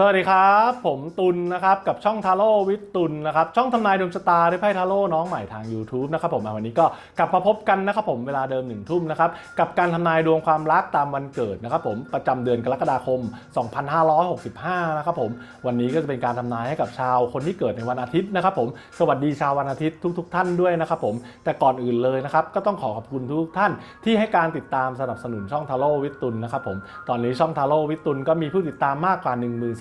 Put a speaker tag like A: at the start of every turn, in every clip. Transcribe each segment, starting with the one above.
A: สวัสดีครับ ผมตุลนะครับกับช่องทาโร่วิทตุลนะครับช่องทำนายดวงชะตาด้วยไพ่ทาโร่น้องใหม่ทาง YouTube นะครับผมวันนี้ก็กลับมาพบกันนะครับผมเวลาเดิมหนึ่งทุ่มนะครับกับการทำนายดวงความรักตามวันเกิดนะครับผมประจำเดือนกรกฎาคม 2565 นะครับผมวันนี้ก็จะเป็นการทำนายให้กับชาวคนที่เกิดในวันอาทิตย์นะครับผมสวัสดีชาววันอาทิตย์ทุก ๆท่านด้วยนะครับผมแต่ก่อนอื่นเลยนะครับก็ต้องขอขอบคุณทุกท่านที่ให้การติดตามสนับสนุนช่องทาโร่วิทตุลนะครับผมตอนนี้ช่องทาโร่วิทตุลก็มีผู้ติดตามมากกว่า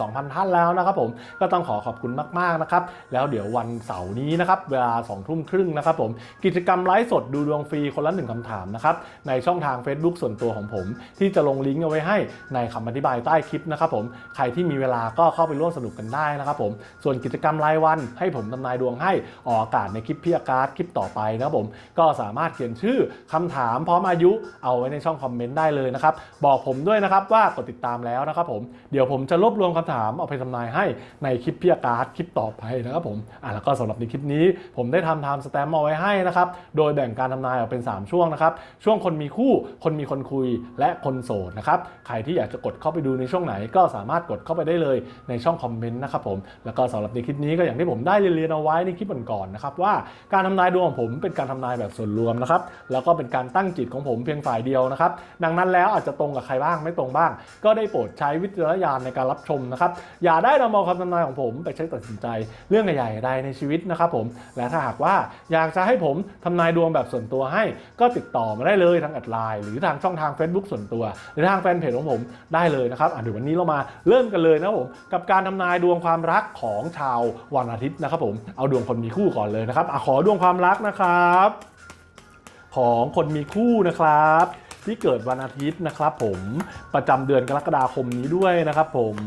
A: 2,000 ท่านแล้วนะครับผมก็ต้องขอขอบคุณมากๆนะครับแล้วเดี๋ยววันเสาร์นี้นะครับเวลา2ทุ่มครึ่งนะครับผมกิจกรรมไลฟ์สดดูดวงฟรีคนละหนึ่งคำถามนะครับในช่องทาง Facebook ส่วนตัวของผม ที่จะลงลิงก์เอาไว้ให้ในคำอธิบายใต้คลิปนะครับผมใครที่มีเวลาก็เข้าไปร่วมสนุกกันได้นะครับผมส่วนกิจกรรมรายวันให้ผมทำนายดวงให้ออกอากาศในคลิปพี่อาการ์ดคลิปต่อไปนะครับผมก็สามารถเขียนชื่อคำถามพร้อมอายุเอาไว้ในช่องคอมเมนต์ได้เลยนะครับบอกผมด้วยนะครับว่ากดติดตามแล้วนะครับผมเดี๋ยวผมจะรวบรวมคำถามเอาไปทำนายให้ในคลิปพี่อาการ์ดคลิปต่อไปนะครับผมอะแล้วก็สำหรับในคลิปนี้ ผมได้ทำไทม์สแตมป์เอาไว้ให้นะครับโดยแบ่งการทำนายออกเป็น 3 ช่วงนะครับช่วงคนมีคู่คนมีคนคุยและคนโสดนะครับใครที่อยากจะกดเข้าไปดูในช่วงไหน ก็สามารถกดเข้าไปได้เลยในช่องคอมเมนต์นะครับผมแล้วก็สำหรับในคลิปนี้ก็อย่างที่ผมได้เรียนเอาไว้ในคลิปก่อนๆนะครับว่าการทำนายดวงของผมเป็นการทำนายแบบส่วนรวมนะครับแล้วก็เป็นการตั้งจิตของผมเพียงฝ่ายเดียวนะครับดังนั้นแล้วอาจจะตรงกับใครบ้างไม่ตรงบ้าง ก็ได้โปรดใช้วิจารณญาณในการรับชมนะครับอย่าได้นำเอาคำทำนายของผมไปใช้ตัดสินใจเรื่องใหญ่ๆใดในชีวิตนะครับผม และถ้าหากว่าอยากจะให้ผมทำนายดวงแบบส่วนตัวให้ ก็ติดต่อมาได้เลยทางแอดไลน์หรือทางช่องทาง Facebook ส่วนตัว หรือทางแฟนเพจของผมได้เลยนะครับอะเดี๋ยววันนี้เรามาเริ่มกันเลยนะครับผมกับการทำนายดวงความรักของชาววันอาทิตย์นะครับผมเอาดวงคนมีคู่ก่อนเลยนะครับอะขอดวงความรักนะครับ ของคนมีคู่นะครับ ที่เกิดวันอาทิตย์นะครับผมประจำเดือนกรกฎาคมนี้ด้วยนะครับผม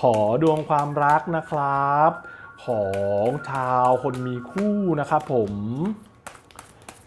A: ขอดวงความรักนะครับ ของชาวคนมีคู่นะครับผม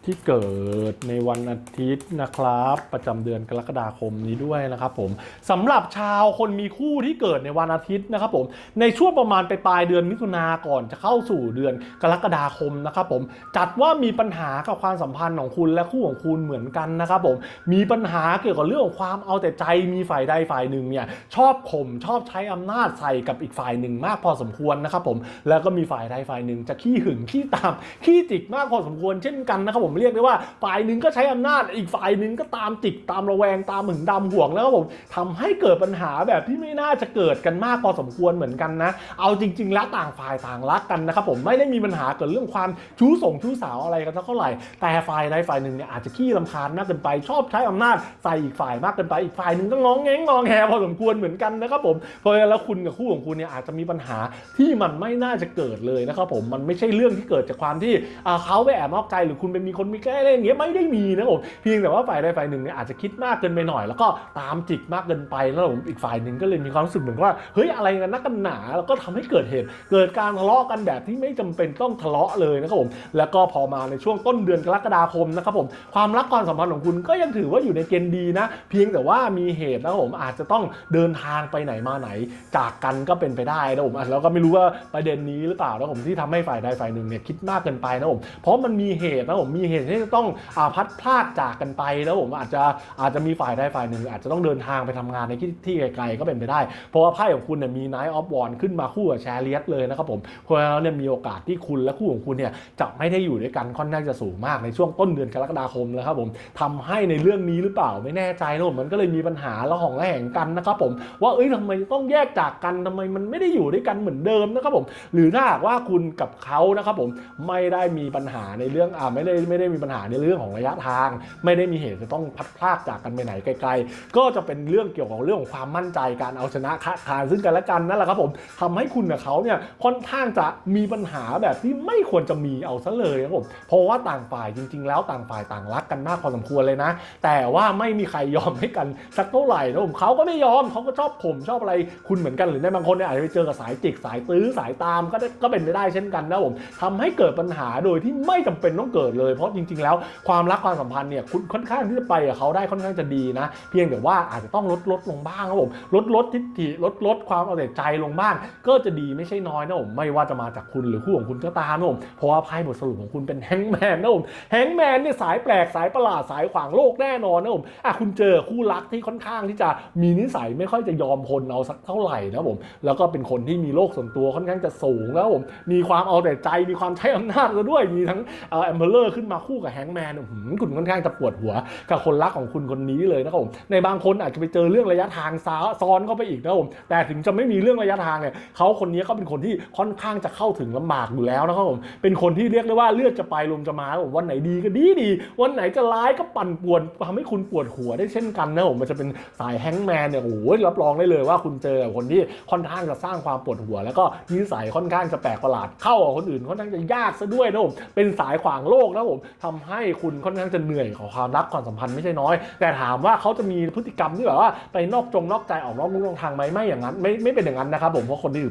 A: ที่เกิดในวันอาทิตย์นะครับ ประจำเดือนกรกฎาคมนี้ด้วยนะครับผมสำหรับชาวคนมีคู่ที่เกิดในวันอาทิตย์นะครับผมในช่วงประมาณไปปลายเดือนมิถุนาก่อนจะเข้าสู่เดือนกรกฎาคมนะครับผมจัดว่ามีปัญหากับความสัมพันธ์ของคุณและคู่ของคุณเหมือนกันนะครับผมมีปัญหาเกี่ยวกับเรื่องของความเอาแต่ใจมีฝ่ายใดฝ่ายหนึ่งเนี่ยชอบข่มชอบใช้อำนาจใส่กับอีกฝ่ายหนึ่งมากพอสมควรนะครับผมแล้วก็มีฝ่ายใดฝ่ายหนึ่งจะขี้หึงขี้ตามขี้จิกมากพอสมควรเช่นกันนะครับผมเรียกได้ว่าฝ่ายหนึ่งก็ใช้อำนาจอีกฝ่ายหนึ่งก็ตามจิกตามระแวงตามหึงดำห่วงแล้วครับผมทำให้เกิดปัญหาแบบที่ไม่น่าจะเกิดกันมากพอสมควรเหมือนกันนะ เอาจริง ๆ แล้วต่างฝ่ายต่างรักกันนะครับผมไม่ได้มีปัญหาเกิดเรื่องความชู้ส่งชู้สาวอะไรกันเท่าไหร่ แต่ฝ่ายใดฝ่ายหนึ่งเนี่ยอาจจะขี้รำคาญมากเกินไปชอบใช้อำนาจใส่อีกฝ่ายมากเกินไปอีกฝ่ายหนึ่งก็งองแงงงองแงพอสมควรเหมือนกันนะครับผมเพราะฉะนั้นแล้วคุณกับคู่ของคุณเนี่ยอาจจะมีปัญหาที่มันไม่น่าจะเกิดเลยนะครับผมมันไม่ใช่เรื่องที่เกิดจากความที่เขาไปแอบนอกใจหรือคุณไปมีคนนมีแกล้อะไรอย่างเงี้ยไม่ได้มีนะผมเพียงแต่ว่าฝ่ายใดฝ่ายหนึ่งเนี่ยอาจจะคิดมากเกินไปหน่อย แล้วก็ตามจิกมากเกินไปแล้วผมอีกฝ่ายหนึ่งก็เลยมีความรู้สึกเหมือนว่าเฮ้ยอะไรกันนักกันหนาแล้วก็ทำให้เกิดเหตุ เกิดการทะเลาะกันแบบที่ไม่จำเป็นต้องทะเลาะเลยนะครับผมแล้วก็พอมาในช่วงต้นเดือนกรกฎาคมนะครับผมความรักความสัมพันธ์ของคุณก็ยังถือว่าอยู่ในเกณฑ์ดีนะ เพียงแต่ว่ามีเหตุนะครับผมอาจจะต้องเดินทางไปไหนมาไหน จากกันก็เป็นไปได้นะผมอะแล้วก็ไม่รู้ว่าประเด็นนี้หรือเปล่านะผมที่ทำให้ฝ่ายใดฝ่ายหนึ่งเนี่ยคิดมากเกินไปนะผมเพราะมันมีเหตุนะผมมีเหหตุที่จะต้องอพัดพลาดจากกันไปแล้วผมอาจจะอาจจะมีฝ่ายใดฝ่ายหนึ่ง อาจจะต้องเดินทางไปทำงานในที่ที่ไกลๆก็เป็นไปได้ เพราะว่าไพ่ของคุณเนี่ยมี Night of w a n d ขึ้นมาคู่กับแชร์เลียสเลยนะครับผมเพราะฉะนั้นเนี่ยมีโอกาสที่คุณและคู่ของคุณเนี่ยจะไม่ได้อยู่ด้วยกันค่อนข้างจะสูงมากในช่วงต้นเดือนกรกฎาคมแล้วครับผมทำให้ในเรื่องนี้หรือเปล่าไม่แน่ใจนะผมมันก็เลยมีปัญหาละหองละแหงกันนะครับผมว่าเอ้ยทำไมต้องแยกจากกันทำไมมันไม่ได้อยู่ด้วยกันเหมือนเดิมนะครับผมหรือถ้าหากว่าคุณกับเขานะครับผมไม่ได้มีปัญหาในเรื่องอ่าไม่ได้ไม่ได้ไมีปัญหาในเรื่องของระยะทาง ไม่ได้มีเหตุจะต้องพัดพรากจากกันไปไหนไกล ๆ ก็จะเป็นเรื่องเกี่ยวกับเรื่องของความมั่นใจการเอาชนะค้าคานซึ่งกันและกันนั่นแหละครับผมทำให้คุณกับเขาเนี่ยค่อนข้างจะมีปัญหาแบบที่ไม่ควรจะมีเอาซะเลยครับผมเพราะว่าต่างฝ่ายจริง ๆ แล้วต่างฝ่ายต่างรักกันมากพอสมควรเลยนะ แต่ว่าไม่มีใครยอมให้กันสักเท่าไหร่นะผมเขาก็ไม่ยอมเขาก็ชอบผมชอบอะไรคุณเหมือนกันหรือในบางคนเนี่ยอาจจะไปเจอกับสายจิกสายตื้อสายตามก็ได้ก็เป็นไปได้เช่นกันนะผมทำให้เกิดปัญหาโดยที่ไม่จำเป็นต้องเกิดเลยเพราะจริง ๆ แล้วความรักความสัมพันธ์เนี่ยคุณค่อนข้างที่จะไปกับเขาได้ค่อนข้างจะดีนะ เพียงแต่ว่าอาจจะต้องลดลดลงบ้างครับผมลดลดทิฏฐิลดลดความเอาแต่ใจลงบ้าง ก็จะดีไม่ใช่น้อยนะผมไม่ว่าจะมาจากคุณหรือคู่ของคุณก็ตามนะผมเพราะว่าไพ่บทสรุปของคุณเป็นแฮงแมนนะผมแฮงแมนเนี่ยสายแปลกสายประหลาดสายขวางโลกแน่นอนนะผมอะคุณเจอคู่รักที่ค่อนข้างที่จะมีนิสัยไม่ค่อยจะยอมคนเอาสักเท่าไหร่นะผมแล้วก็เป็นคนที่มีโลกส่วนตัวค่อนข้างจะสูงแล้วผมมีความเอาแต่ใจมีความใช้อำนาจซะด้วยมีทั้งเอ่อแอมเบอร์ขึ้นมาาคู่กับแฮงแมนหือคุณค่อนข้างจะปวดหัวกับคนรักของคุณคนนี้เลยนะครับผมในบางคนอาจจะไปเจอเรื่องระยะทางซ้าซ้อนเข้าไปอีกนะครับผมแต่ถึงจะไม่มีเรื่องระยะทางเนี่ยเขาคนนี้เขาเป็นคนที่ค่อนข้างจะเข้าถึงลำบากอยู่แล้วนะครับผมเป็นคนที่เรียกได้ว่าเลือดจะไปลมจะมาผมวันไหนดีก็ดีดี วันไหนจะร้ายก็ปั่นป่วนทำให้คุณปวดหัวได้เช่นกันนะผมมันจะเป็นสายแฮงแมนเนี่ยโอ้โหรับรองได้เลยว่าคุณเจอคนที่ค่อนข้างจะสร้างความปวดหัว แล้วก็นิสัยค่อนข้างจะแปลกประหลาดเข้ากับคนอื่นค่อนข้างจะยากซะด้วยนะผมเป็นสายขวางโลกนะผมทำให้คุณค่อนข้างจะเหนื่อยของความรักความสัมพันธ์ไม่ใช่น้อย แต่ถามว่าเขาจะมีพฤติกรรมที่แบบว่าไปนอกจงนอกใจออกนอกลู่นอกทางไหมไม่อย่างนั้นไม่ไม่เป็นอย่างนั้นนะครับผมเพราะคนที่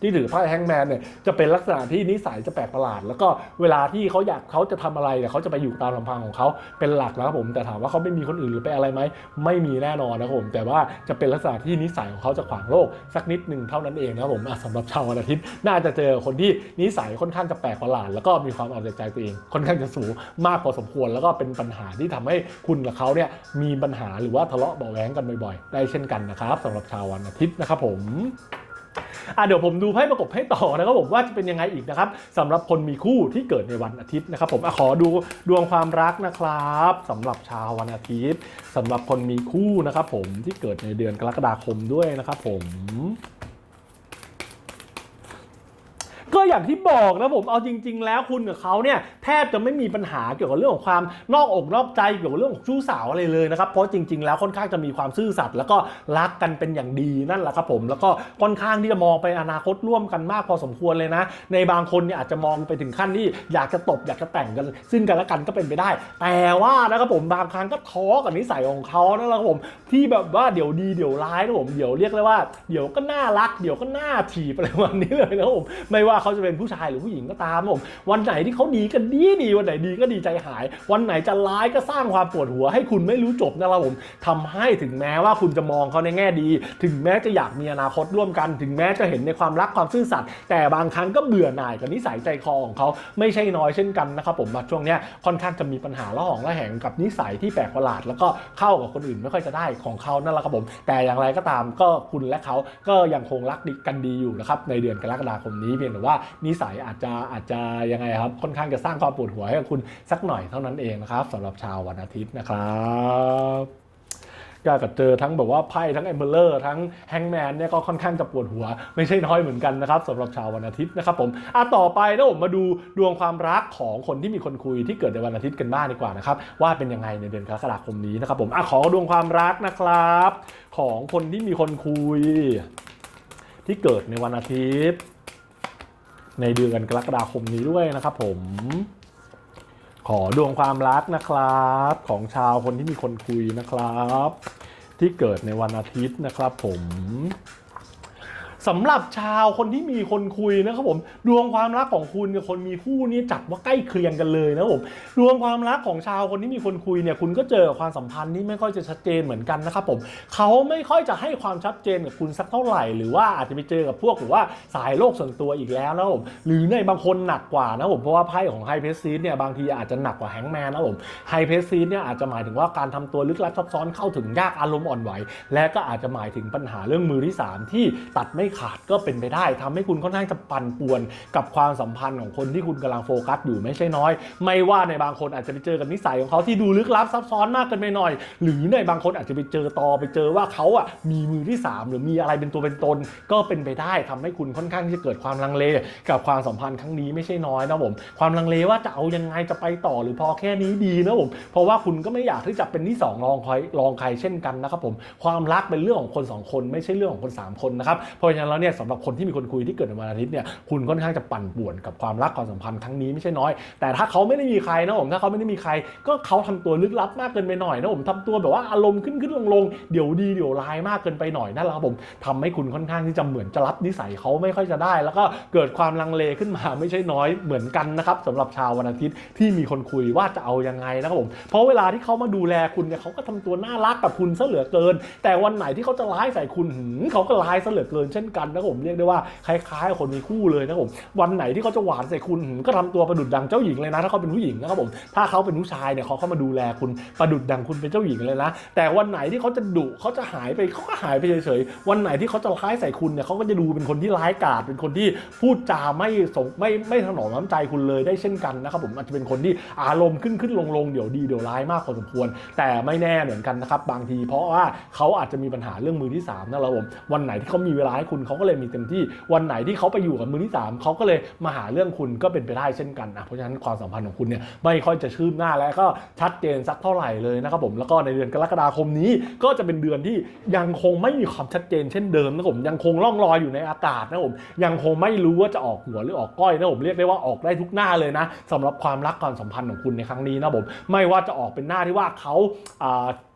A: ที่ถือไพ่แฮงแมนเนี่ยจะเป็นลักษณะที่นิสัยจะแปลกประหลาด แล้วก็เวลาที่เขาอยากเขาจะทำอะไรเนี่ยเขาจะไปอยู่ตามลำพังของเขาเป็นหลักนะครับผมแต่ถามว่าเขาไม่มีคนอื่นหรือไปอะไรไหมไม่มีแน่นอนนะครับผมแต่ว่าจะเป็นลักษณะที่นิสัยของเขาจะขวางโลกสักนิดหนึ่งเท่านั้นเองนะครับผมสำหรับชาววันอาทิตย์น่าจะเจอคนที่นิสัยค่อนข้างจะแปลกประหลาด แล้วก็มีความเอาแต่ใจตัวเองค่อนข้างจะสูงมากพอสมควร แล้วก็เป็นปัญหาที่ทำให้คุณกับเขาเนี่ยมีปัญหาหรือว่าทะเลาะเบาะแว้งกันบ่อยๆ ได้เช่นกันนะครับสำหรับชาววันอาทิตย์นะครับผม อะเดี๋ยวผมดูไพ่ประกบให้ต่อนะครับผมว่าจะเป็นยังไงอีกนะครับสำหรับคนมีคู่ที่เกิดในวันอาทิตย์นะครับผมอะขอดูดวงความรักนะครับสำหรับชาววันอาทิตย์สำหรับคนมีคู่นะครับผมที่เกิดในเดือนกรกฎาคมด้วยนะครับผม ก็อย่างที่บอกนะผมเอาจริง ๆ แล้วคุณกับเขาเนี่ยแทบจะไม่มีปัญหาเกี่ยวกับเรื่องของความนอกอกนอกใจเกี่ยวกับเรื่องของชู้สาวอะไรเลยนะครับเพราะจริง ๆ แล้วค่อนข้างจะมีความซื่อสัตย์แล้วก็รักกันเป็นอย่างดีนั่นแหละครับผมแล้วก็ค่อนข้างที่จะมองไปอนาคตร่วมกันมากพอสมควรเลยนะ ในบางคนเนี่ยอาจจะมองไปถึงขั้นที่อยากจะตบอยากจะแต่งกันซึ่งกันและกันก็เป็นไปได้ แต่ว่านะครับผมบางครั้งก็ท้อกับนิสัยของเขานั่นะครับผมที่แบบว่าเดี๋ยวดีเดี๋ยวร้ายนะผมเดี๋ยวเรียกเลยว่า เดี๋ยวก็น่ารัก เดี๋ยวก็น่าถีบอะไรวันนี้เลยนะผมไม่ว่าเขาจะเป็นผู้ชายหรือผู้หญิงก็ตามนะผมวันไหนที่เขาดีก็ดีดีวันไหนดีก็ดีใจหาย วันไหนจะร้ายก็สร้างความปวดหัวให้คุณไม่รู้จบนะครับผมทำให้ถึงแม้ว่าคุณจะมองเขาในแง่ดี ถึงแม้จะอยากมีอนาคตร่วมกัน ถึงแม้จะเห็นในความรักความซื่อสัตย์แต่บางครั้งก็เบื่อหน่ายกับนิสัยใจคอของเขาไม่ใช่น้อยเช่นกันนะครับผมมาช่วงเนี้ยค่อนข้างจะมีปัญหาละหองละแหงกับนิสัยที่แปลกประหลาด แล้วก็เข้ากับคนอื่นไม่ค่อยจะได้ของเขานั่นแหละครับผม แต่อย่างไรก็ตามก็คุณและเขาก็ยังคงรักกันดีอยู่นะครับในเดือนกรกฎาคมนี้เพียงแต่ว่านิสัยอาจจะอาจจะยังไงครับค่อนข้างจะสร้างความปวดหัวให้กับคุณสักหน่อยเท่านั้นเองนะครับสำหรับชาววันอาทิตย์นะครับก็กับเจอทั้งแบบว่าไพ่ทั้งเอมเบเลอร์ทั้งแฮงแมนเนี่ยก็ค่อนข้างจะปวดหัว ไม่ใช่น้อยเหมือนกันนะครับสำหรับชาววันอาทิตย์นะครับผมอะต่อไปนะผมมาดูดวงความรักของคนที่มีคนคุยที่เกิดในวันอาทิตย์กันบ้างดีกว่านะครับว่าเป็นยังไงในเดือนกรกฎาคมนี้นะครับผมอะขอดวงความรักนะครับ ของคนที่มีคนคุย ที่เกิดในวันอาทิตย์ ในเดือนกรกฎาคมนี้ด้วยนะครับผม ขอดวงความรักนะครับ ของชาวคนที่มีคนคุยนะครับ ที่เกิดในวันอาทิตย์นะครับผม สำหรับชาวคนที่มีคนคุยนะครับผมดวงความรักของคุณกับคนมีคู่นี้จัดว่าใกล้เคียงกันเลยนะครับผมดวงความรักของชาวคนที่มีคนคุยเนี่ยคุณก็เจอความสัมพันธ์ที่ไม่ค่อยจะชัดเจนเหมือนกันนะครับผมเขาไม่ค่อยจะให้ความชัดเจนกับคุณสักเท่าไหร่ หรือว่าอาจจะไปเจอกับพวกหรือว่าสายโลกส่วนตัวอีกแล้วนะครับผมหรือในบางคนหนักกว่านะครับผมเพราะว่าไพ่ของไฮเพสซีดเนี่ยบางทีอาจจะหนักกว่าแฮงแมนนะครับผมไฮเพสซีดเนี่ยอาจจะหมายถึงว่าการทำตัวลึกลับซับซ้อนเข้าถึงยากอารมณ์อ่อนไหว และก็อาจจะหมายถึงปัญหาเรื่องมือที่ 3 ที่ตัดไม่ขาดก็เป็นไปได้ทำให้คุณค่อนข้างจะปั่นป่วนกับความสัมพันธ์ของคนที่คุณกำลังโฟกัสอยู่ไม่ใช่น้อย ไม่ว่าในบางคนอาจจะไปเจอกับนิสัยของเขาที่ดูลึกลับซับซ้อนมากเกินไปหน่อย หรือในบางคนอาจจะไปเจอตอไปเจอว่าเขาอะมีมือที่ 3 หรือมีอะไรเป็นตัวเป็นตน ก็เป็นไปได้ทำให้คุณค่อนข้างที่จะเกิดความลังเล กับความสัมพันธ์ครั้งนี้ไม่ใช่น้อยนะผมความลังเลว่าจะเอายังไงจะไปต่อหรือพอแค่นี้ดีนะผมเพราะว่าคุณก็ไม่อยากที่จะเป็นที่สองรองใครรองใครเช่นกันนะครับผมความรักเป็นเรื่องของคนสองคนไม่ใช่เรื่องของคนสามคนนะครับเพราะฉะนั้นนั้นแล้วเนี่ยสำหรับคนที่มีคนคุยที่เกิดในวันอาทิตย์เนี่ยคุณค่อนข้างจะปั่นป่วนกับความรักความสัมพันธ์ครั้งนี้ไม่ใช่น้อย แต่ถ้าเขาไม่ได้มีใครนะผมถ้าเขาไม่ได้มีใคร ก็เขาทำตัวลึกลับมากเกินไปหน่อยนะผมทำตัวแบบว่าอารมณ์ขึ้นขึ้นลงลงเดี๋ยวดีเดี๋ยวร้ายมากเกินไปหน่อยนั่นแหละครับผมทำให้คุณค่อนข้างที่จะเหมือนจะรับนิสัยเขาไม่ค่อยจะได้ แล้วก็เกิดความลังเลขึ้นมาไม่ใช่น้อยเหมือนกันนะครับสำหรับชาววันอาทิตย์ที่มีคนคุยว่าจะเอายังไงนะครับผมเพราะเวลาที่เขามาดูแลคุณเนี่ยเขาก็ทำตัวน่ารักกับคุณซะเหลือเกิน แต่วันไหนที่เขาจะร้ายใส่คุณเขาก็ร้ายซะเหลือเกินเช่นกันนะครับผมเรียกได้ว่าคล้ายๆคนมีคู่เลยนะครับผมวันไหนที่เขาจะหวานใส่คุณก็ทำตัวประดุดดังเจ้าหญิงเลยนะถ้าเขาเป็นผู้หญิงนะครับผมถ้าเขาเป็นผู้ชายเนี่ยเขาเข้ามาดูแลคุณประดุดดังคุณเป็นเจ้าหญิงเลยนะ แต่วันไหนที่เขาจะดุเขาจะหายไปเขาก็หายไปเฉยๆวันไหนที่เขาจะร้ายใส่คุณเนี่ยเขาก็จะดูเป็นคนที่ร้ายกาจเป็นคนที่พูดจาไม่สงไม่ไม่ถนอมน้ำใจคุณเลยได้เช่นกันนะครับผมอาจจะเป็นคนที่อารมณ์ขึ้นขึ้นลงลงเดี๋ยวดีเดี๋ยวร้ายมากพอสมควร แต่ไม่แน่เหมือนกันนะครับบางที เพราะว่าเขาอาจจะมีปัญหาเรื่องมือที่3นะเราผมวันไหนที่เขามีเวลาให้คุณเขาก็เลยมีเต็มที่วันไหนที่เขาไปอยู่กับมือที่ 3เขาก็เลยมาหาเรื่องคุณก็เป็นไปได้เช่นกันนะเพราะฉะนั้นความสัมพันธ์ของคุณเนี่ยไม่ค่อยจะชืบหน้าและก็ชัดเจนสักเท่าไหร่เลยนะครับผมแล้วก็ในเดือนกรกฎาคมนี้ก็จะเป็นเดือนที่ยังคงไม่มีความชัดเจนเช่นเดิมนะผมยังคงล่องลอยอยู่ในอากาศนะผมยังคงไม่รู้ว่าจะออกหัวหรือออกก้อยนะผมเรียกได้ว่าออกได้ทุกหน้าเลยนะสำหรับความรักความสัมพันธ์ของคุณในครั้งนี้นะผมไม่ว่าจะออกเป็นหน้าที่ว่าเขา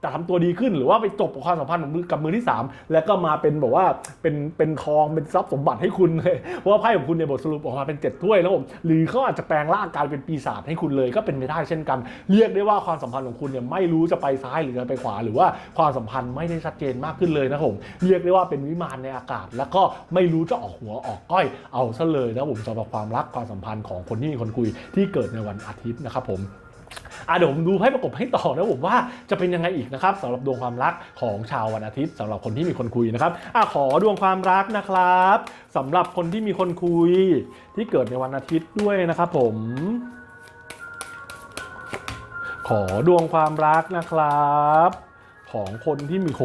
A: จะทำตัวดีขึ้นหรือว่าไปจบความสัมพันธ์กับมือที่ 3 แล้วก็มาเป็นแบบว่าเป็นเป็นทองเป็นทรัพย์สมบัติให้คุณเลยเพราะว่าไพ่ของคุณในยบทสรุปออกมาเป็นเจ็ดถ้วยนะผมหรือเขาอาจจะแปลงร่างกายเป็นปีศาจให้คุณเลยก็เป็นไปได้เช่นกัน เรียกได้ว่าความสัมพันธ์ของคุณเนี่ยไม่รู้จะไปซ้ายหรือจะไปขวา หรือว่าความสัมพันธ์ไม่ได้ชัดเจนมากขึ้นเลยนะผมเรียกได้ว่าเป็นวิมานในอากาศ แล้วก็ไม่รู้จะออกหัวออกก้อยเอาซะเลยนะผมสำหรับความรักความสัมพันธ์ของคนที่มีคนคุยที่เกิดในวันอาทิตย์นะครับผม อะเดี๋ยวผมดูให้ประกบให้ต่อนะผมว่าจะเป็นยังไงอีกนะครับสำหรับดวงความรักของชาววันอาทิตย์สำหรับคนที่มีคนคุยนะครับอะขอดวงความรักนะครับสำหรับคนที่มีคนคุย ที่เกิดในวันอาทิตย์ด้วยนะครับผม ขอดวงความรักนะครับ ของคนที่มีโห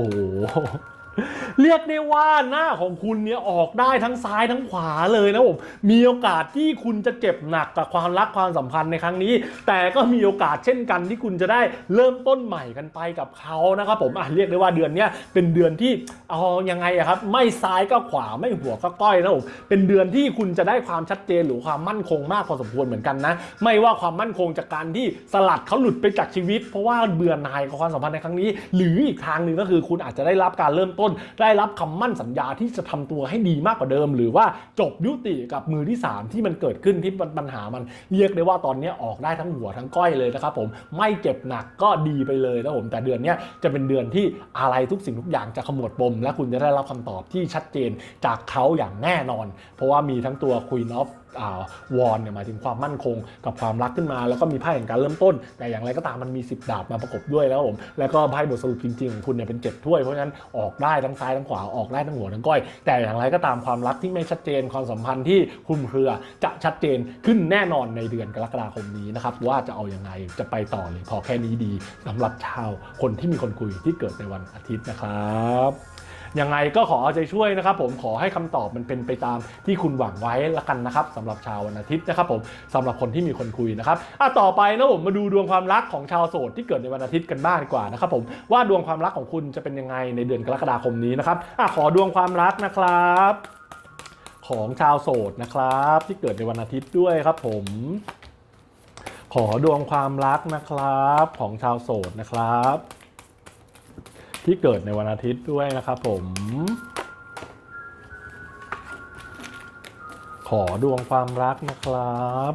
A: เรียกได้ว่าหน้าของคุณเนี่ยออกได้ทั้งซ้ายทั้งขวาเลยนะผมมีโอกาสที่คุณจะเจ็บหนักกับความรักความสัมพันธ์ในครั้งนี้ แต่ก็มีโอกาสเช่นกันที่คุณจะได้เริ่มต้นใหม่กันไปกับเขานะครับผมอะเรียกได้ว่าเดือนนี้เป็นเดือนที่เอายังไงอะครับ ไม่ซ้ายก็ขวาไม่หัวก็ก้อยนะผมเป็นเดือนที่คุณจะได้ความชัดเจนหรือความมั่นคงมากพอสมควรเหมือนกันนะ ไม่ว่าความมั่นคงจากการที่สลัดเขาหลุดไปจากชีวิต เพราะว่าเบื่อหน่ายกับความสัมพันธ์ในครั้งนี้ หรืออีกทางหนึ่งก็คือคุณอาจจะได้รับการเริ่มต้นได้รับคำมั่นสัญญาที่จะทำตัวให้ดีมากกว่าเดิม หรือว่าจบยุติกับมือที่ 3 ที่มันเกิดขึ้นที่ปัญหามันเรียกได้ว่าตอนนี้ออกได้ทั้งหัวทั้งก้อยเลยนะครับผมไม่เจ็บหนักก็ดีไปเลยนะผมแต่เดือนนี้จะเป็นเดือนที่อะไรทุกสิ่งทุกอย่างจะขมวดปม และคุณจะได้รับคำตอบที่ชัดเจนจากเขาอย่างแน่นอน เพราะว่ามีทั้งตัว Queen of วอนเนี่ยหมายถึงความมั่นคงกับความรักขึ้นมา แล้วก็มีไพ่แห่งการเริ่มต้น แต่อย่างไรก็ตามมันมี 10 ดาบมาประกบด้วยแล้วผมแล้วก็ไพ่บทสรุปจริงๆของคุณเนี่ยเป็น7ถ้วยเพราะฉะนั้นออกได้ทั้งซ้ายทั้งขวาออกได้ทั้งหัวทั้งก้อย แต่อย่างไรก็ตามความรักที่ไม่ชัดเจนความสัมพันธ์ที่คลุมเครือจะชัดเจนขึ้นแน่นอนในเดือนกรกฎาคมนี้นะครับว่าจะเอายังไงจะไปต่อหรือพอแค่นี้ดีสำหรับชาวคนที่มีคนคุยที่เกิดในวันอาทิตย์นะครับ ยังไงก็ขอเอาใจช่วยนะครับผมขอให้คำตอบมันเป็นไปตามที่คุณหวังไว้ละกันนะครับสำหรับชาววันอาทิตย์นะครับผมสำหรับคนที่มีคนคุยนะครับอะต่อไปนะผมมาดูดวงความรักของชาวโสดที่เกิดในวันอาทิตย์กันบ้างดีกว่านะครับผมว่าดวงความรักของคุณจะเป็นยังไงในเดือนกรกฎาคมนี้นะครับอะขอดวงความรักนะครับ ของชาวโสดนะครับ ที่เกิดในวันอาทิตย์ด้วยครับผมขอดวงความรักนะครับของชาวโสดนะครับ ที่เกิดในวันอาทิตย์ด้วยนะครับผม ขอดวงความรักนะครับ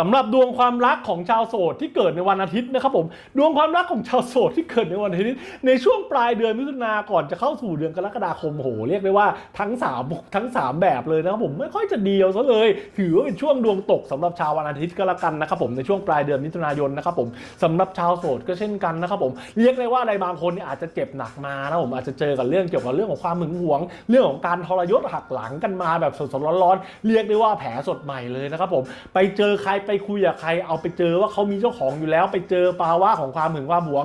A: สำหรับดวงความรักของชาวโสดที่เกิดในวันอาทิตย์นะครับผมดวงความรักของชาวโสดที่เกิดในวันอาทิตย์ ในช่วงปลายเดือนมิถุนาก่อนจะเข้าสู่เดือนกรกฎาคมโหเรียกได้ว่าทั้ง3ทั้ง 3 แบบเลยนะครับผมไม่ค่อยจะเดียวซะเลย ถือว่าเป็นช่วงดวงตกสำหรับชาววันอาทิตย์ก็แล้วกันนะครับผมในช่วงปลายเดือนมิถุนายนนะครับผมสำหรับชาวโสดก็เช่นกันนะครับผมเรียกได้ว่าในบางคนเนี่ยอาจจะเจ็บหนักมานะผมอาจจะเจอกับเรื่องเกี่ยวกับเรื่องของความหึงหวง เรื่องของการทรยศหักหลังกันมาแบบสดๆร้อนๆเรียกได้ว่าแผลสดใหม่เลยนะครับผมไปเจอใครไปไปคุยกับใครเอาไปเจอว่าเขามีเจ้าของอยู่แล้ว ไปเจอภาวะของความหึงความหวง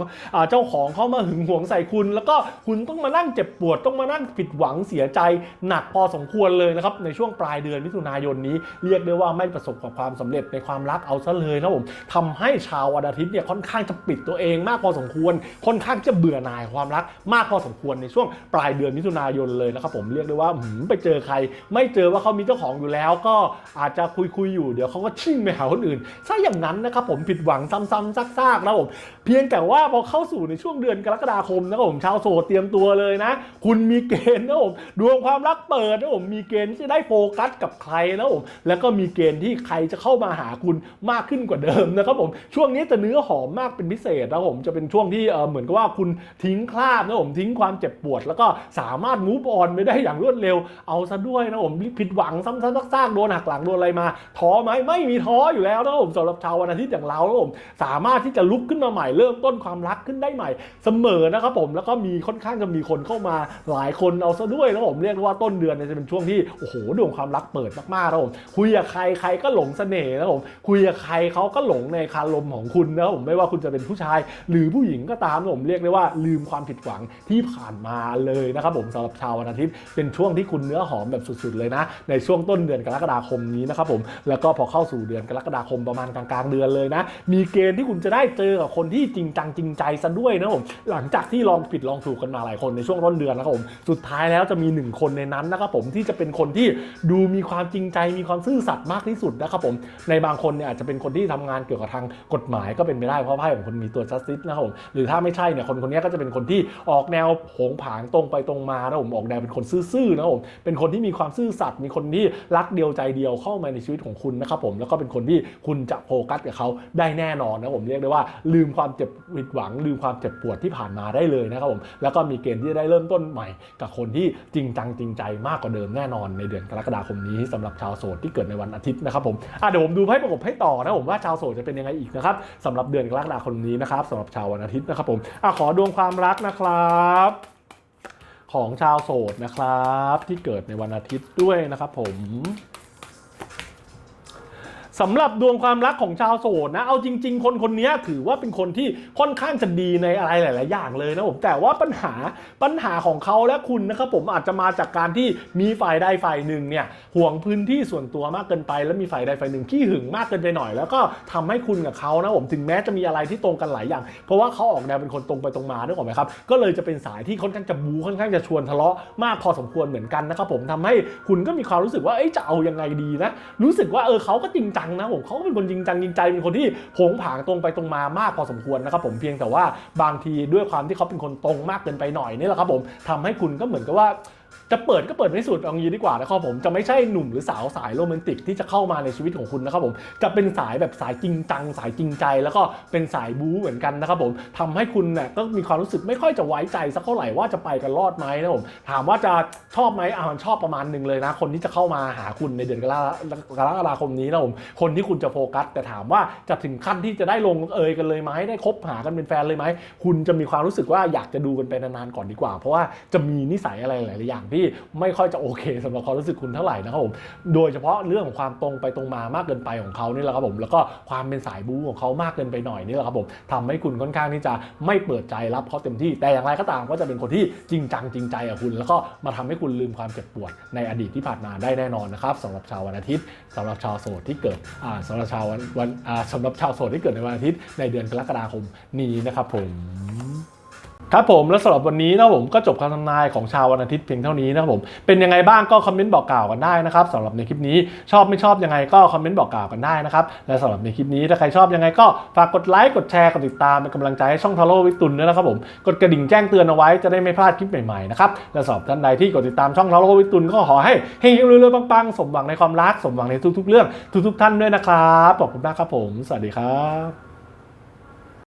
A: เจ้าของเขามาหึงหวงใส่คุณ แล้วก็คุณต้องมานั่งเจ็บปวดต้องมานั่งผิดหวังเสียใจหนักพอสมควรเลยนะครับในช่วงปลายเดือนมิถุนายนนี้ เรียกได้ว่าไม่ประสบกับความสำเร็จในความรักเอาซะเลยนะผมทำให้ชาววันอาทิตย์เนี่ยค่อนข้างจะปิดตัวเองมากพอสมควร ค่อนข้างจะเบื่อหน่ายความรักมากพอสมควรในช่วงปลายเดือนมิถุนายนเลยนะครับผมเรียกได้ว่าไปเจอใคร ไม่เจอว่าเขามีเจ้าของอยู่แล้ว ก็อาจจะคุยคุยอยู่เดี๋ยวเขาก็ชิ่งไปหาคนอื่นถ้าอย่างนั้นนะครับผมผิดหวังซ้ำๆซากๆนะผมเพียงแต่ว่าพอเข้าสู่ในช่วงเดือนกรกฎาคมนะครับผมชาวโสดเตรียมตัวเลยนะ คุณมีเกณฑ์นะผมดวงความรักเปิดนะผมมีเกณฑ์ที่จะได้โฟกัสกับใครนะผมแล้วก็มีเกณฑ์ที่ใครจะเข้ามาหาคุณมากขึ้นกว่าเดิมนะครับผมช่วงนี้จะเนื้อหอมมากเป็นพิเศษนะผมจะเป็นช่วงที่เออเหมือนกับว่าคุณทิ้งคราบนะผมทิ้งความเจ็บปวด แล้วก็สามารถมูฟออนไปได้อย่างรวดเร็ว เอาซะด้วยนะผมผิดหวังซ้ำๆซากๆโดนหักหลังโดนอะไรมาท้อไหมไม่มีท้ออยู่แล้วนะผมสำหรับชาววันอาทิตย์อย่างเรานะผมสามารถที่จะลุกขึ้นมาใหม่เริ่มต้นความรักขึ้นได้ใหม่ เสมอนะครับผมแล้วก็มีค่อนข้างจะมีคนเข้ามาหลายคนเอาซะด้วยนะผมเรียกว่าต้นเดือนเนี่ยจะเป็นช่วงที่โอ้โหดวงความรักเปิดมากๆนะผมคุยกับใครใครก็หลงเสน่ห์นะผมคุยกับใครเขาก็หลงในคารมของคุณนะผมไม่ว่าคุณจะเป็นผู้ชาย หรือผู้หญิงก็ตามนะผมเรียกได้ว่าลืมความผิดหวังที่ผ่านมาเลยนะครับผมสำหรับชาววันอาทิตย์เป็นช่วงที่คุณเนื้อหอมแบบสุดๆเลยนะ ในช่วงต้นเดือนกรกฎาคมนี้นะครับผมแล้วก็พอเข้าสู่เดือนกรกฎาคมประมาณกลางๆเดือนเลยนะ มีเกณฑ์ที่คุณจะได้เจอกับคนที่จริงจังจริงใจซะด้วยนะผมหลังจากที่ลองผิดลองถูกกันมาหลายคนในช่วงต้นเดือนนะครับผมสุดท้ายแล้วจะมีหนึ่งคนในนั้นนะครับผมที่จะเป็นคนที่ดูมีความจริงใจมีความซื่อสัตย์มากที่สุดนะครับผมในบางคนเนี่ยอาจจะเป็นคนที่ทำงานเกี่ยวกับทางกฎหมายก็เป็นไปได้เพราะไพ่ของคนมีตัว justice นะครับผมหรือถ้าไม่ใช่เนี่ยคนคนนี้ก็จะเป็นคนที่ออกแนวโผงผางตรงไปตรงมานะผมออกแนวเป็นคนซื่อๆนะผมเป็นคนที่มีความซื่อสัตย์มีคนที่รักเดียวใจเดียวเข้ามาในชีวิตของคุณนะครับผมแล้วก็เป็นคนที่คุณจะโฟกัสกับเขาได้แน่นอนนะผมเรียกได้ว่าลืมความเจ็บผิดหวัง ลืมความเจ็บปวดที่ผ่านมาได้เลยนะครับผมแล้วก็มีเกณฑ์ที่จะได้เริ่มต้นใหม่ กับคนที่จริงจังจริงใจมากกว่าเดิมแน่นอนในเดือนกรกฎาคมนี้สำหรับชาวโสดที่เกิดในวันอาทิตย์นะครับผมเดี๋ยวผมดูไพ่ประกบให้ต่อนะผมว่าชาวโสดจะเป็นยังไงอีกนะครับสำหรับเดือนกรกฎาคมนี้นะครับสำหรับชาววันอาทิตย์นะครับผมอขอดวงความรักนะครับของชาวโสดนะครับ ที่เกิดในวันอาทิตย์ด้วยนะครับผม สำหรับดวงความรักของชาวโสดนะ เอาจริง ๆ คนคนนี้ถือว่าเป็นคนที่ค่อนข้างจะดีในอะไรหลาย ๆ อย่างเลยนะผมแต่ว่าปัญหาปัญหาของเขาและคุณนะครับผมอาจจะมาจากการที่มีฝ่ายใดฝ่ายหนึ่งเนี่ยห่วงพื้นที่ส่วนตัวมากเกินไป แล้วมีฝ่ายใดฝ่ายหนึ่งขี้หึงมากเกินไปหน่อย แล้วก็ทำให้คุณกับเขานะผมถึงแม้จะมีอะไรที่ตรงกันหลายอย่าง เพราะว่าเขาออกแนวเป็นคนตรงไปตรงมานึกออไหมครับก็เลยจะเป็นสายที่ค่อนข้างจะบูค่อนข้างจะชวนทะเลาะมากพอสมควรเหมือนกันนะครับผมทำให้คุณก็มีความรู้สึกว่าจะเอายังไงดีนะรู้สึกว่าเออเขาก็จริงจังนะผมเขาก็เป็นคนจริงจังจริงใจเป็นคนที่ผงผางตรงไปตรงมามากพอสมควรนะครับผมเพียงแต่ว่าบางทีด้วยความที่เขาเป็นคนตรงมากเกินไปหน่อยนี่แหละครับผมทำให้คุณก็เหมือนกับว่า จะเปิดก็เปิดไม่สุดเอางี้ดีกว่านะครับผมจะไม่ใช่หนุ่มหรือสาวสายโรแมนติกที่จะเข้ามาในชีวิตของคุณนะครับผมจะเป็นสายแบบสายจริงจังสายจริงใจ แล้วก็เป็นสายบู๊เหมือนกันนะครับผมทำให้คุณเนี่ยก็มีความรู้สึกไม่ค่อยจะไว้ใจสักเท่าไหร่ว่าจะไปกันรอดไหมนะผมถามว่าจะชอบไหมอะมันชอบประมาณหนึ่งเลยนะ คนที่จะเข้ามาหาคุณในเดือนกรกรกฎาคมนี้นะผมคนที่คุณจะโฟกัส แต่ถามว่าจะถึงขั้นที่จะได้ลงเอยกันเลยไหมได้คบหากันเป็นแฟนเลยไหมคุณจะมีความรู้สึกว่าอยากจะดูกันไปนานๆก่อนดีกว่า เพราะว่าจะมีนิสัยอะไรหลายๆอย่างที่ไม่ค่อยจะโอเคสำหรับความรู้สึกคุณเท่าไหร่นะครับผมโดยเฉพาะเรื่องของความตรงไปตรงมามากเกินไปของเขานี่แหละครับผมแล้วก็ความเป็นสายบู๊ของเขามากเกินไปหน่อยนี่แหละครับผมทำให้คุณค่อนข้างที่จะไม่เปิดใจรับเขาเต็มที่ แต่อย่างไรก็ตามก็จะเป็นคนที่จริงจังจริงใจกับคุณ แล้วก็มาทำให้คุณลืมความเจ็บปวดในอดีตที่ผ่านมาได้แน่นอนนะครับสำหรับชาววันอาทิตย์สำหรับชาวโสดที่เกิดอ่าสำหรับชาววันวันอ่าสำหรับชาวโสดที่เกิดในวันอาทิตย์ในเดือนกรกฎาคมนี้นะครับผม ครับผมแล้วสำหรับวันนี้นะผมก็จบการทำนายของชาววันอาทิตย์เพียงเท่านี้นะครับผมเป็นยังไงบ้างก็คอมเมนต์บอกกล่าวกันได้นะครับสำหรับในคลิปนี้ชอบไม่ชอบยังไงก็คอมเมนต์บอกกล่าวกันได้นะครับและสำหรับในคลิปนี้ถ้าใครชอบยังไงก็ฝากกดไลค์กดแชร์กดติดตามเป็นกำลังใจให้ช่องทาโร่วิตุนด้วยนะครับผมกดกระดิ่งแจ้งเตือนเอาไว้จะได้ไม่พลาดคลิปใหม่ๆนะครับและสำหรับท่านใดที่กดติดตามช่องทาโร่วิตุนก็ขอให้เฮงๆรวยๆปังๆสมหวังในความรักสมหวังในทุกๆ เรื่องทุกๆ ท่านด้วยนะครับขอบคุณมากครับผม สวัสดีครับ